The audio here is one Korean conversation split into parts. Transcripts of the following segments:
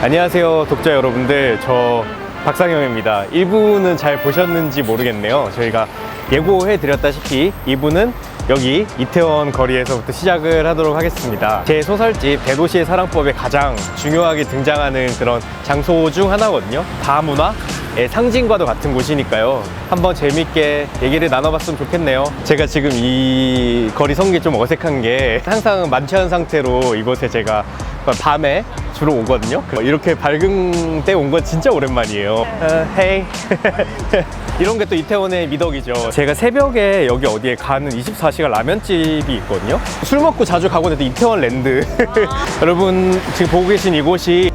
안녕하세요, 독자 여러분들. 저 박상영입니다. 1부는 잘 보셨는지 모르겠네요. 저희가 예고해 드렸다시피 2부는 여기 이태원 거리에서부터 시작을 하도록 하겠습니다. 제 소설집 대도시의 사랑법에 가장 중요하게 등장하는 그런 장소 중 하나거든요. 다문화의 상징과도 같은 곳이니까요. 한번 재밌게 얘기를 나눠봤으면 좋겠네요. 제가 지금 이 거리 성기 좀 어색한 게 항상 만취한 상태로 이곳에 제가 밤에 주로 오거든요. 이렇게 밝은 때 온 건 진짜 오랜만이에요. 어, 헤이. 이런 게 또 이태원의 미덕이죠. 제가 새벽에 여기 어디에 가는 24시간 라면집이 있거든요. 술 먹고 자주 가고 있는데 이태원 랜드. 여러분 지금 보고 계신 이곳이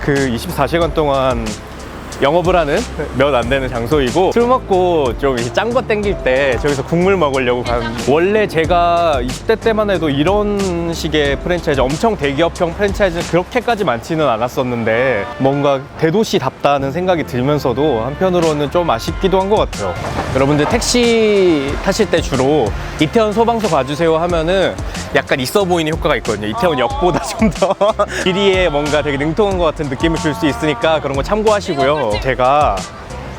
그 24시간 동안 영업을 하는 몇 안 되는 장소이고 술 먹고 좀 짠 거 땡길 때 저기서 국물 먹으려고 가는 원래 제가 20대 때만 해도 이런 식의 프랜차이즈 엄청 대기업형 프랜차이즈는 그렇게까지 많지는 않았었는데 뭔가 대도시답다는 생각이 들면서도 한편으로는 좀 아쉽기도 한 것 같아요. 여러분들 택시 타실 때 주로 이태원 소방서 봐주세요 하면은 약간 있어 보이는 효과가 있거든요 이태원 역보다 좀 더 길이에 뭔가 되게 능통한 것 같은 느낌을 줄 수 있으니까 그런 거 참고하시고요 제가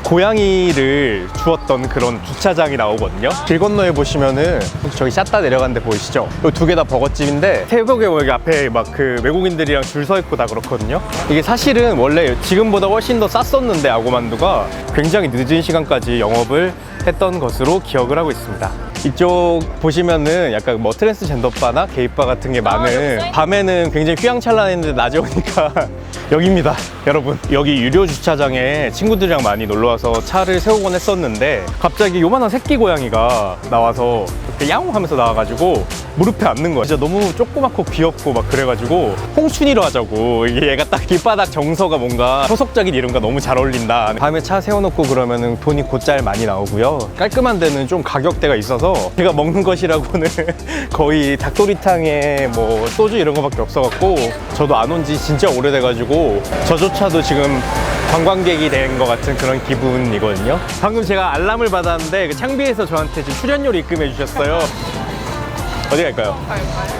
고양이를 주었던 그런 주차장이 나오거든요. 길 건너에 보시면은 저기 샷다 내려간 데 보이시죠? 이 두 개 다 버거집인데 새벽에 여기 앞에 막 그 외국인들이랑 줄 서 있고 다 그렇거든요. 이게 사실은 원래 지금보다 훨씬 더 쌌었는데 아고만두가 굉장히 늦은 시간까지 영업을 했던 것으로 기억을 하고 있습니다. 이쪽 보시면은 약간 뭐 트랜스젠더바나 게이바 같은 게 많은 밤에는 굉장히 휘황찬란했는데 낮에 오니까 여기입니다 여러분. 여기 유료 주차장에 친구들이랑 많이 놀러와서 차를 세우곤 했었는데 갑자기 요만한 새끼 고양이가 나와서 이렇게 야옹 하면서 나와가지고 무릎에 앉는 거야 진짜 너무 조그맣고 귀엽고 막 그래가지고 홍춘이로 하자고 얘가 딱 길바닥 정서가 뭔가 소속적인 이름과 너무 잘 어울린다 밤에 차 세워놓고 그러면은 돈이 곧잘 많이 나오고요 깔끔한 데는 좀 가격대가 있어서 제가 먹는 것이라고는 거의 닭도리탕에 뭐 소주 이런 거밖에 없어갖고 저도 안 온 지 진짜 오래돼가지고 저조차도 지금 관광객이 된 것 같은 그런 기분이거든요. 방금 제가 알람을 받았는데 그 창비에서 저한테 지금 출연료를 입금해 주셨어요. 어디 갈까요?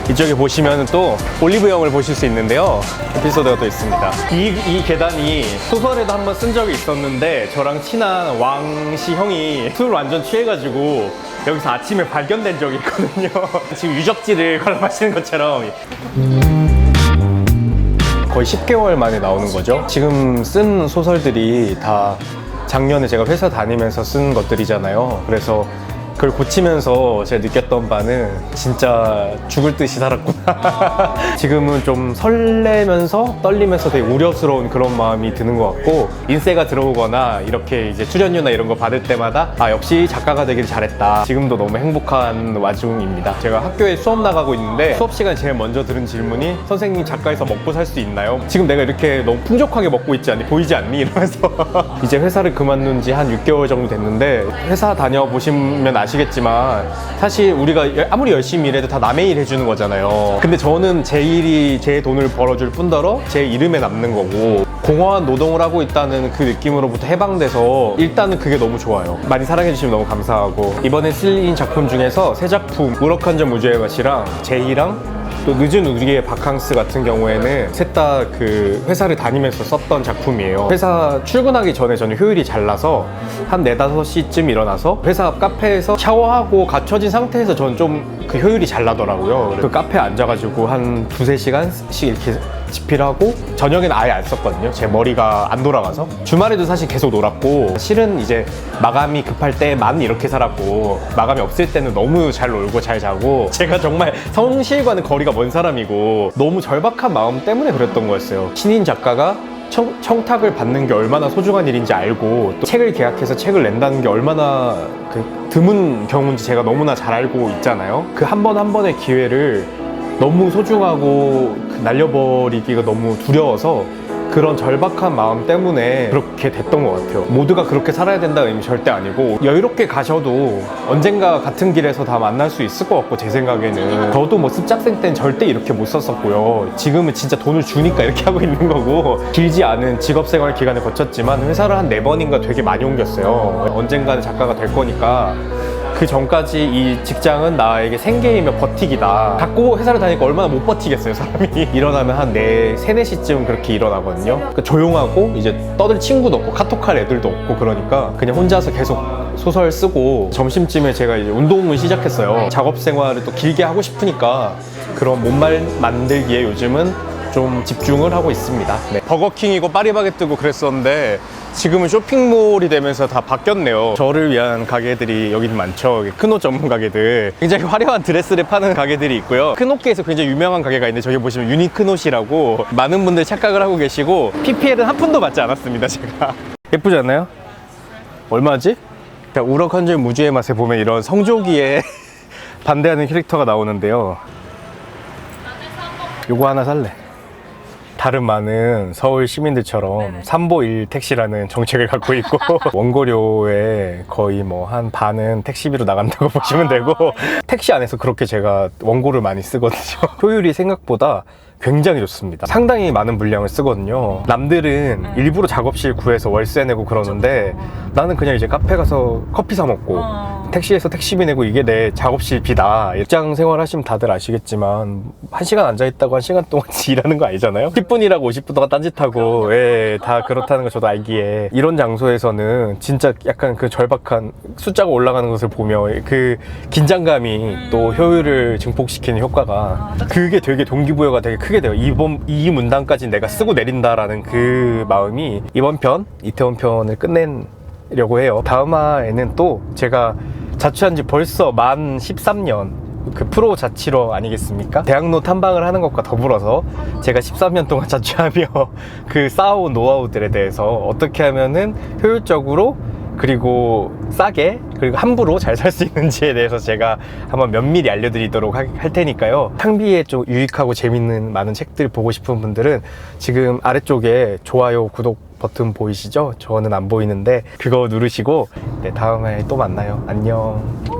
이쪽에 보시면 또 올리브영을 보실 수 있는데요. 에피소드가 또 있습니다. 이, 이 계단이 소설에도 한번 쓴 적이 있었는데 저랑 친한 왕씨 형이 술 완전 취해가지고 여기서 아침에 발견된 적이 있거든요. 지금 유적지를 관람하시는 것처럼 거의 10개월 만에 나오는 거죠. 지금 쓴 소설들이 다 작년에 제가 회사 다니면서 쓴 것들이잖아요. 그래서 그걸 고치면서 제가 느꼈던 바는 진짜 죽을 듯이 살았구나. 지금은 좀 설레면서 떨리면서 되게 우려스러운 그런 마음이 드는 것 같고 인세가 들어오거나 이렇게 이제 출연료나 이런 거 받을 때마다 아 역시 작가가 되길 잘했다. 지금도 너무 행복한 와중입니다. 제가 학교에 수업 나가고 있는데 수업 시간 제일 먼저 들은 질문이 선생님 작가에서 먹고 살 수 있나요? 지금 내가 이렇게 너무 풍족하게 먹고 있지 않니? 보이지 않니? 이러면서 이제 회사를 그만둔 지 한 6개월 정도 됐는데 회사 다녀보시면 아시 겠지만 사실 우리가 열- 아무리 열심히 일해도 다 남의 일 해주는 거잖아요. 근데 저는 제 일이 제 돈을 벌어줄 뿐더러 제 이름에 남는 거고 공허한 노동을 하고 있다는 그 느낌으로부터 해방돼서 일단은 그게 너무 좋아요. 많이 사랑해주시면 너무 감사하고 이번에 실린 작품 중에서 세 작품 우럭한 점 우주의 맛이랑 제이랑 또 늦은 우리의 바캉스 같은 경우에는 셋 다 그 회사를 다니면서 썼던 작품이에요. 회사 출근하기 전에 저는 효율이 잘 나서 한 4, 5시쯤 일어나서 회사 앞 카페에서 샤워하고 갖춰진 상태에서 저는 좀 그 효율이 잘 나더라고요. 그 카페에 앉아가지고 한 두세 시간씩 이렇게 집필하고 저녁에는 아예 안 썼거든요. 제 머리가 안 돌아가서. 주말에도 사실 계속 놀았고 실은 이제 마감이 급할 때만 이렇게 살았고 마감이 없을 때는 너무 잘 놀고 잘 자고 제가 정말 성실과는 거리가 먼 사람이고 너무 절박한 마음 때문에 그랬던 거였어요. 신인 작가가 청, 청탁을 받는 게 얼마나 소중한 일인지 알고 또 책을 계약해서 책을 낸다는 게 얼마나 그 드문 경우인지 제가 너무나 잘 알고 있잖아요. 그 한 번한 번의 기회를 너무 소중하고 그 날려버리기가 너무 두려워서 그런 절박한 마음 때문에 그렇게 됐던 것 같아요. 모두가 그렇게 살아야 된다는 의미 절대 아니고 여유롭게 가셔도 언젠가 같은 길에서 다 만날 수 있을 것 같고 제 생각에는 저도 뭐 습작생 땐 절대 이렇게 못 썼었고요. 지금은 진짜 돈을 주니까 이렇게 하고 있는 거고 길지 않은 직업생활 기간을 거쳤지만 회사를 한 네 번인가 되게 많이 옮겼어요. 언젠가는 작가가 될 거니까 그 전까지 이 직장은 나에게 생계이며 버티기다. 갖고 회사를 다니까 얼마나 못 버티겠어요, 사람이. 일어나면 한 4, 3, 4시쯤 그렇게 일어나거든요. 그러니까 조용하고 이제 떠들 친구도 없고 카톡할 애들도 없고 그러니까 그냥 혼자서 계속 소설 쓰고 점심쯤에 제가 이제 운동을 시작했어요. 작업 생활을 또 길게 하고 싶으니까 그런 몸말 만들기에 요즘은 좀 집중을 하고 있습니다. 네. 버거킹이고 파리바게뜨고 그랬었는데 지금은 쇼핑몰이 되면서 다 바뀌었네요. 저를 위한 가게들이 여기는 많죠. 큰 옷 전문 가게들. 굉장히 화려한 드레스를 파는 가게들이 있고요. 큰 옷계에서 굉장히 유명한 가게가 있는데 저기 보시면 유니크노시라고 많은 분들 착각을 하고 계시고 PPL은 한 푼도 받지 않았습니다. 제가. 예쁘지 않나요? 얼마지? 우럭한줄 무주의 맛에 보면 이런 성조기에 반대하는 캐릭터가 나오는데요. 요거 하나 살래. 다른 많은 서울 시민들처럼 삼보일 택시라는 정책을 갖고 있고 원고료의 거의 뭐 한 반은 택시비로 나간다고 보시면 되고 택시 안에서 그렇게 제가 원고를 많이 쓰거든요. 효율이 생각보다 굉장히 좋습니다. 상당히 많은 물량을 쓰거든요. 남들은 일부러 작업실 구해서 월세 내고 그러는데 나는 그냥 이제 카페 가서 커피 사 먹고 어. 택시에서 택시비 내고 이게 내 작업실 비다. 직장 생활 하시면 다들 아시겠지만 한 시간 앉아 있다고 한 시간 동안 일하는 거 아니잖아요. 10분이라고 50분 동안 딴짓하고 예, 다 그렇다는 거 저도 알기에 이런 장소에서는 진짜 약간 그 절박한 숫자가 올라가는 것을 보며 그 긴장감이 또 효율을 증폭시키는 효과가 그게 되게 동기부여가 되게 크게 돼요. 이번 이 문단까지 내가 쓰고 내린다라는 그 마음이 이번 편 이태원 편을 끝낸 려고 해요. 다음화에는 또 제가 자취한 지 벌써 만 13년 그 프로 자취로 아니겠습니까? 대학로 탐방을 하는 것과 더불어서 제가 13년 동안 자취하며 그 쌓아온 노하우들에 대해서 어떻게 하면은 효율적으로 그리고 싸게 그리고 함부로 잘 살 수 있는지에 대해서 제가 한번 면밀히 알려드리도록 하- 할 테니까요. 상비에 좀 유익하고 재밌는 많은 책들 보고 싶은 분들은 지금 아래쪽에 좋아요, 구독 버튼 보이시죠? 저는 안 보이는데 그거 누르시고 네, 다음에 또 만나요. 안녕.